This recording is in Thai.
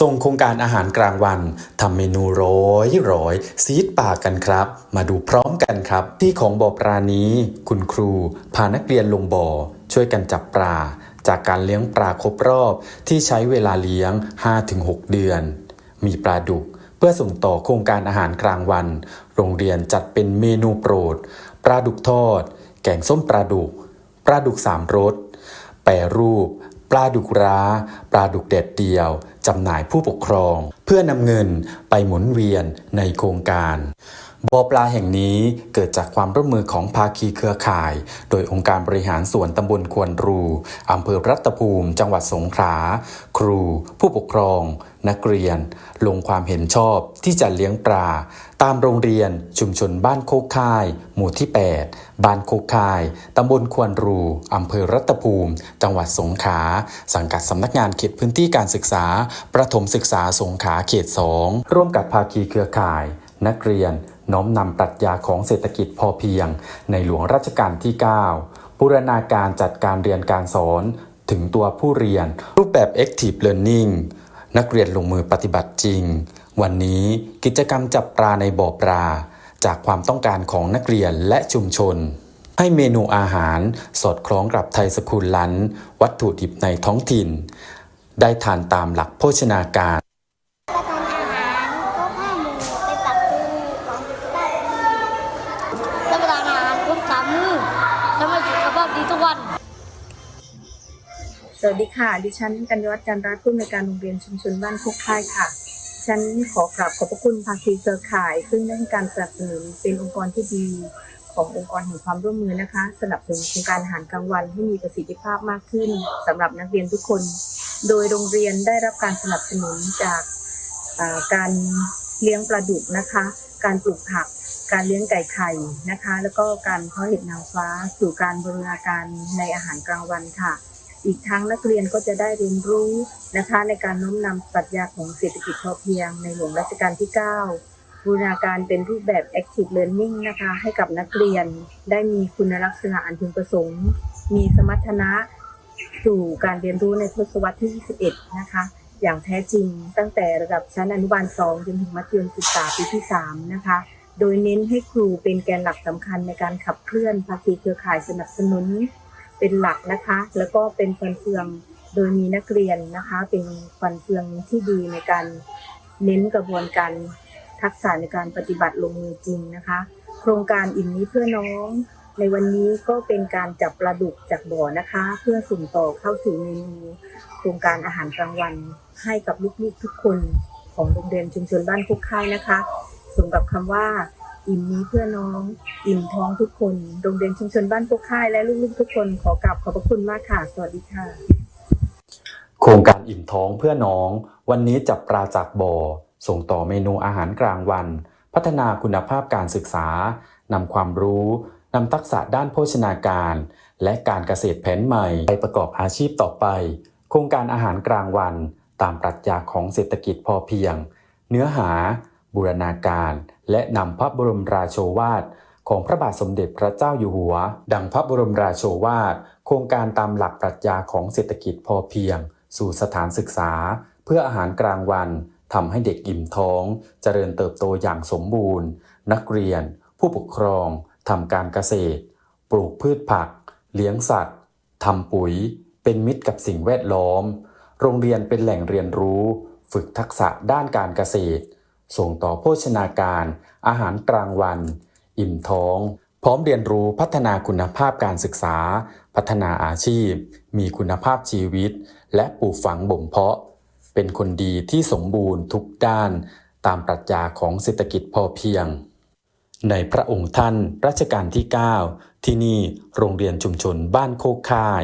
ส่งโครงการอาหารกลางวันทำเมนูร้อยร้อยซีดปากกันครับ มาดูพร้อมกันครับ ที่ของบ่อปลานี้ คุณครู พานักเรียนลงบ่อ ช่วยกันจับปลา จากการเลี้ยงปลาครบรอบที่ใช้เวลาเลี้ยง 5-6 เดือน มีปลาดุก เพื่อส่งต่อโครงการอาหารกลางวัน โรงเรียนจัดเป็นเมนูโปรด ปลาดุกทอด แกงส้มปลาดุก ปลาดุกสามรสแปรรูป ปลาดุกร้า ปลาดุกแดดเดียว จำหน่ายผู้ปกครอง เพื่อนำเงินไปหมุนเวียนในโครงการ บ่อปลาแห่งนี้เกิดจากความร่วมมือของภาคีเครือข่าย โดยองค์การบริหารส่วนตำบลควนรูอำเภอรัตภูมิ จังหวัดสงขลา ครู ผู้ปกครอง นักเรียน ลงความเห็นชอบที่จะเลี้ยงปลา ตามโรงเรียนชุมชนบ้านโคกค่าย หมู่ที่ 8 บ้านโคกค่ายตำบลควนรูอำเภอรัตภูมิ จังหวัดสงขลา สังกัดสำนักงานเขตพื้นที่การศึกษา ประถมศึกษาสงขลาเขต 2 ร่วมกับภาคีเครือข่าย นักเรียน น้อมนำปรัชญาของเศรษฐกิจพอเพียง ในหลวงรัชกาลที่ 9บูรณาการจัดการเรียนการสอนถึงตัวผู้เรียน รูปแบบ Active Learning นักเรียนลงมือปฏิบัติจริง วันนี้กิจกรรมจับปลาในบ่อปลา จากความต้องการของนักเรียนและชุมชน ให้เมนูอาหารสอดคล้องกับไทยสกุลลันวัตถุดิบในท้องถิ่น ได้ทานตามหลักโภชนาการ สวัสดีค่ะ ดิฉันกัญญวัฒน์จันรัตน์ผู้อำนวยการโรงเรียนชุมชนบ้านโคกค่ายค่ะ ฉันขอกราบขอบพระคุณภาคีเครือข่าย ซึ่งได้ให้การสนับสนุนเป็นองค์กรที่ดีขององค์กรแห่งความร่วมมือนะคะ สนับสนุนโครงการอาหารกลางวันให้มีประสิทธิภาพมากขึ้นสำหรับนักเรียนทุกคน โดยโรงเรียนได้รับการสนับสนุนจากาการเลี้ยงปลาดุกนะคะ การปลูกผัก การเลี้ยงไก่ไข่นะคะ แล้วก็การเพาะเห็ดนางฟ้า สู่การบริณาการในอาหารกลางวันค่ะ อีกทั้งนักเรียนก็จะได้เรียนรู้นะคะในการน้อมนำปรัชญาของเศรษฐกิจพอเพียงในหลวงรัชกาลที่ 9 บูรณาการเป็นรูปแบบ active learning นะคะให้กับนักเรียนได้มีคุณลักษณะอันพึงประสงค์ มีสมรรถนะสู่การเรียนรู้ในทศวรรษที่ 21 นะคะ อย่างแท้จริงตั้งแต่ระดับชั้นอนุบาล 2 จนถึงมัธยมศึกษาปีที่ 3 นะคะ โดยเน้นให้ครูเป็นแกนหลักสำคัญในการขับเคลื่อนภาคีเครือข่ายสนับสนุน เป็นหลักนะคะ แล้วก็เป็นฟันเฟืองโดยมีนักเรียนนะคะ เป็นฟันเฟืองที่ดีในการเน้นกระบวนการทักษะในการปฏิบัติลงมือจริงนะคะ โครงการอิ่มนี้เพื่อน้อง ในวันนี้ก็เป็นการจับปลาดุกจากบ่อนะคะ เพื่อส่งต่อเข้าสู่เมนูโครงการอาหารกลางวันให้กับลูกๆทุกคนของโรงเรียนชุมชนบ้านคุกค่ายนะคะ สมกับคำว่า อิ่มนี้เพื่อน้อง อิ่มท้องทุกคน โรงเรียนชุมชนบ้านคุกค่ายและลูกๆทุกคนขอกราบขอบพระคุณมากค่ะ สวัสดีค่ะ โครงการอิ่มท้องเพื่อน้อง วันนี้จับปลาจากบ่อ ส่งต่อเมนูอาหารกลางวัน พัฒนาคุณภาพการศึกษานำความรู้นำทักษะด้านโภชนาการ และการเกษตรแผนใหม่ ไปประกอบอาชีพต่อไป โครงการอาหารกลางวัน ตามปรัชญาของเศรษฐกิจพอเพียง เนื้อหา บูรณาการ และนำพระบรมราโชวาทของพระบาทสมเด็จพระเจ้าอยู่หัว ดังพระบรมราโชวาท โครงการตามหลักปรัชญาของเศรษฐกิจพอเพียง สู่สถานศึกษา เพื่ออาหารกลางวันทำให้เด็กอิ่มท้อง เจริญเติบโตอย่างสมบูรณ์ นักเรียน ผู้ปกครองทำการเกษตร ปลูกพืชผัก เลี้ยงสัตว์ทำปุ๋ย เป็นมิตรกับสิ่งแวดล้อม โรงเรียนเป็นแหล่งเรียนรู้ ฝึกทักษะด้านการเกษตร ส่งต่อโภชนาการ อาหารกลางวัน อิ่มท้อง พร้อมเรียนรู้พัฒนาคุณภาพการศึกษา พัฒนาอาชีพ มีคุณภาพชีวิต และปลูกฝังบ่มเพาะ เป็นคนดีที่สมบูรณ์ทุกด้าน ตามปรัชญาของเศรษฐกิจพอเพียง ในพระองค์ท่านรัชกาลที่ 9 ที่นี่โรงเรียนชุมชนบ้านโคกค่าย